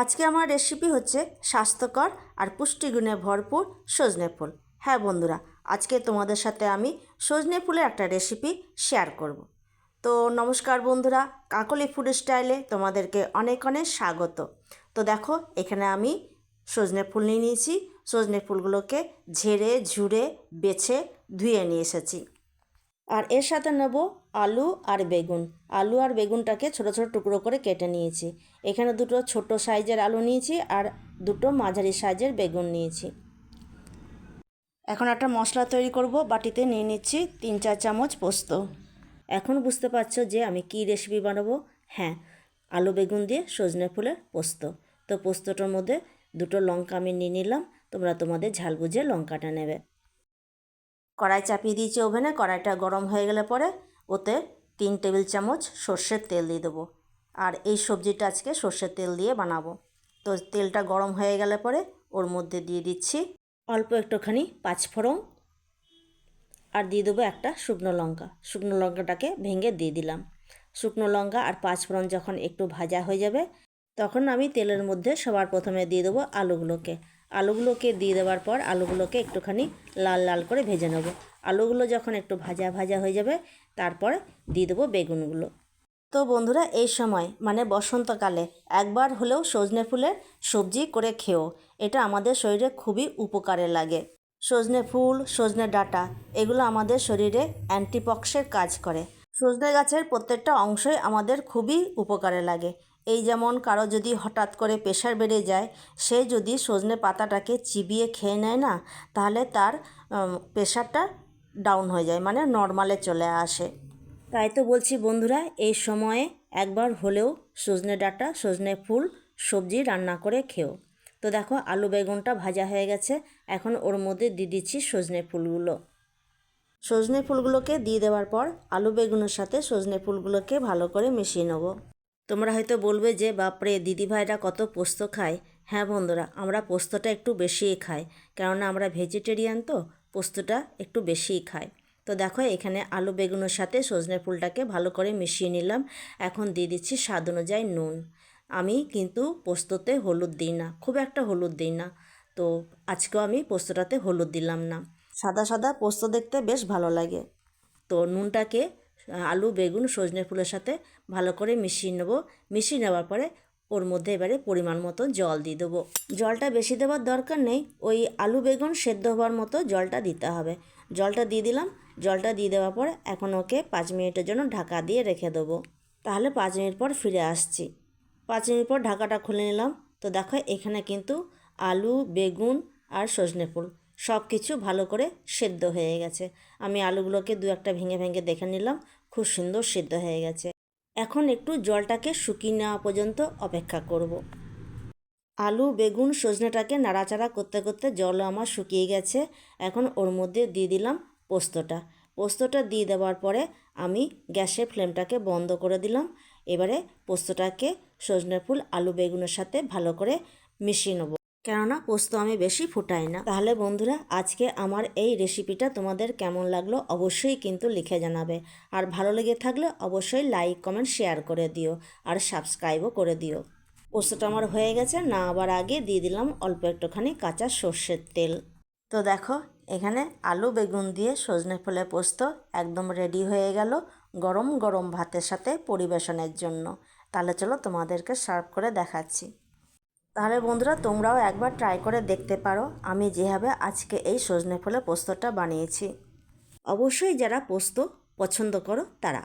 আজকে আমার রেসিপি হচ্ছে স্বাস্থ্যকর আর পুষ্টিগুণে ভরপুর সজনে ফুল। হ্যাঁ বন্ধুরা, আজকে তোমাদের সাথে আমি সজনে ফুলের একটা রেসিপি শেয়ার করব। তো নমস্কার বন্ধুরা, কাকলি ফুড স্টাইলে তোমাদেরকে অনেক অনেক স্বাগত। তো দেখো, এখানে আমি সজনে ফুল নিয়ে নিয়েছি। সজনে ফুলগুলোকে ঝেড়ে, ঝুড়ে, বেছে, ধুয়ে নিয়ে এসেছি। আর এর সাথে নেব আলু আর বেগুন। আলু আর বেগুনটাকে ছোট ছোট টুকরো করে কেটে নিয়েছি। এখানে দুটো ছোট সাইজের আলু নিয়েছি আর দুটো মাঝারি সাইজের বেগুন নিয়েছি। এখন একটা মশলা তৈরি করব, বাটিতে নিয়ে নিচ্ছি তিন চার চামচ পোস্ত। এখন বুঝতে পারছ যে আমি কি রেসিপি বানাবো? হ্যাঁ আলু বেগুন দিয়ে সজনে ফুলের পোস্ত। তো পোস্তটার মধ্যে দুটো লঙ্কা আমি নিয়ে নিলাম, তোমরা তোমাদের ঝাল বুঝে লঙ্কাটা নেবে। কড়াই চাপিয়ে দিয়েছি ওভেনে, কড়াইটা গরম হয়ে গেলে পরে ওতে তিন টেবিল চামচ সর্ষের তেল দিয়ে দেবো। আর এই সবজিটা আজকে সর্ষের তেল দিয়ে বানাবো। তো তেলটা গরম হয়ে গেলে পরে ওর মধ্যে দিয়ে দিচ্ছি অল্প একটুখানি পাঁচফোড়ন আর দিয়ে দেবো একটা শুকনো লঙ্কা। শুকনো লঙ্কাটাকে ভেঙে দিয়ে দিলাম। শুকনো লঙ্কা আর পাঁচফোড়ন যখন একটু ভাজা হয়ে যাবে, তখন আমি তেলের মধ্যে সবার প্রথমে দিয়ে দেবো আলুগুলোকে। আলুগুলোকে দিয়ে দেওয়ার পর আলুগুলোকে একটুখানি লাল লাল করে ভেজে নেব। আলুগুলো যখন একটু ভাজা ভাজা হয়ে যাবে, তারপর দিয়ে দেবো বেগুনগুলো। তো বন্ধুরা, এই সময় মানে বসন্তকালে, একবার হলেও সজনে ফুলের সবজি করে খেও। এটা আমাদের শরীরে খুবই উপকারে লাগে। সজনে ফুল, সজনে ডাঁটা, এগুলো আমাদের শরীরে অ্যান্টিপক্সের কাজ করে। সজনে গাছের প্রত্যেকটা অংশই আমাদের খুবই উপকারে লাগে। এই যেমন কারও যদি হঠাৎ করে প্রেশার বেড়ে যায়, সে যদি সজনে পাতাটাকে চিবিয়ে খেয়ে নেয় না, তাহলে তার প্রেশারটা ডাউন হয়ে যায় মানে নর্মালে চলে আসে। তাই তো বলছি বন্ধুরা, এই সময়ে একবার হলেও সজনে ডাঁটা, সজনে ফুল, সবজি রান্না করে খেও। তো দেখো, আলু বেগুনটা ভাজা হয়ে গেছে, এখন ওর মধ্যে দিয়ে দিচ্ছি সজনে ফুলগুলো। সজনে ফুলগুলোকে দিয়ে দেওয়ার পর আলু বেগুনের সাথে সজনে ফুলগুলোকে ভালো করে মিশিয়ে নেব। তোমরা হয়তো বলবে যে, বাপরে, দিদিভাইরা কত পোস্ত খায়? হ্যাঁ বন্ধুরা, আমরা পোস্তটা একটু বেশিই খাই, কেননা আমরা ভেজিটেরিয়ান তো, পোস্তটা একটু বেশিই খাই। তো দেখো, এখানে আলু বেগুনের সাথে সজনে ফুলটাকে ভালো করে মিশিয়ে নিলাম। এখন দিয়ে দিচ্ছি স্বাদ অনুযায়ী নুন। আমি কিন্তু পোস্ততে হলুদ দিই না, খুব একটা হলুদ দিই না। তো আজকেও আমি পোস্তটাতে হলুদ দিলাম না। সাদা সাদা পোস্ত দেখতে বেশ ভালো লাগে। তো নুনটাকে আলু, বেগুন, সজনে ফুলের সাথে ভালো করে মিশিয়ে নেব। মিশিয়ে নেওয়ার পরে ওর মধ্যে এবারে পরিমাণ মতো জল দিয়ে দেবো। জলটা বেশি দেওয়ার দরকার নেই, ওই আলু, বেগুন সেদ্ধ হওয়ার মতো জলটা দিতে হবে। জলটা দিয়ে দিলাম, জলটা দিয়ে দেওয়ার পর এখন ওকে পাঁচ মিনিটের জন্য ঢাকা দিয়ে রেখে দেবো। তাহলে পাঁচ মিনিট পর ফিরে আসছি। পাঁচ মিনিট পর ঢাকাটা খুলে নিলাম। তো দেখো এখানে কিন্তু আলু, বেগুন আর সজনে ফুল সব কিছু ভালো করে সেদ্ধ হয়ে গেছে। আমি আলুগুলোকে দু একটা ভেঙে ভেঙে দেখে নিলাম, খুব সুন্দর সেদ্ধ হয়ে গেছে। এখন একটু জলটাকে শুকিয়ে নেওয়া পর্যন্ত অপেক্ষা করব। আলু, বেগুন, সজনেটাকে নাড়াচাড়া করতে করতে জল আমার শুকিয়ে গেছে। এখন ওর মধ্যে দিয়ে দিলাম পোস্তটা। পোস্তটা দিয়ে দেওয়ার পরে আমি গ্যাসের ফ্লেমটাকে বন্ধ করে দিলাম। এবারে পোস্তটাকে সজনে ফুল, আলু, বেগুনের সাথে ভালো করে মিশিয়ে নেব। কেননা পোস্ত আমি বেশি ফুটাই না। তাহলে বন্ধুরা, আজকে আমার এই রেসিপিটা তোমাদের কেমন লাগল অবশ্যই কিন্তু লিখে জানাবে। আর ভালো লেগে থাকলে অবশ্যই লাইক, কমেন্ট, শেয়ার করে দিও আর সাবস্ক্রাইবও করে দিও। পোস্তটা আমার হয়ে গেছে, না আবার আগে দিয়ে দিলাম অল্প একটুখানি কাঁচা সর্ষের তেল। তো দেখো, এখানে আলু, বেগুন দিয়ে সজনে ফুলে পোস্ত একদম রেডি হয়ে গেল গরম গরম ভাতের সাথে পরিবেশনের জন্য। তাহলে চলো তোমাদেরকে সার্ভ করে দেখাচ্ছি। তাহলে বন্ধুরা, তোমরাও একবার ট্রাই করে দেখতে পারো। আমি যেভাবে আজকে এই সজনে ফুলে পোস্তটা বানিয়েছি। অবশ্যই যারা পোস্ত পছন্দ করো, তারা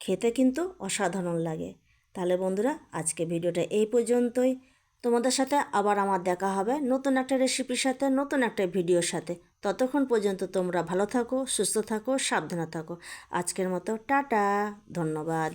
খেতে কিন্তু অসাধারণ লাগে। তাহলে বন্ধুরা, আজকে ভিডিওটা এই পর্যন্তই। তোমাদের সাথে আবার আমার দেখা হবে নতুন একটা রেসিপির সাথে, নতুন একটা ভিডিওর সাথে। ততক্ষণ পর্যন্ত তোমরা ভালো থাকো, সুস্থ থাকো, সাবধানে থাকো। আজকের মতো, টাটা, ধন্যবাদ।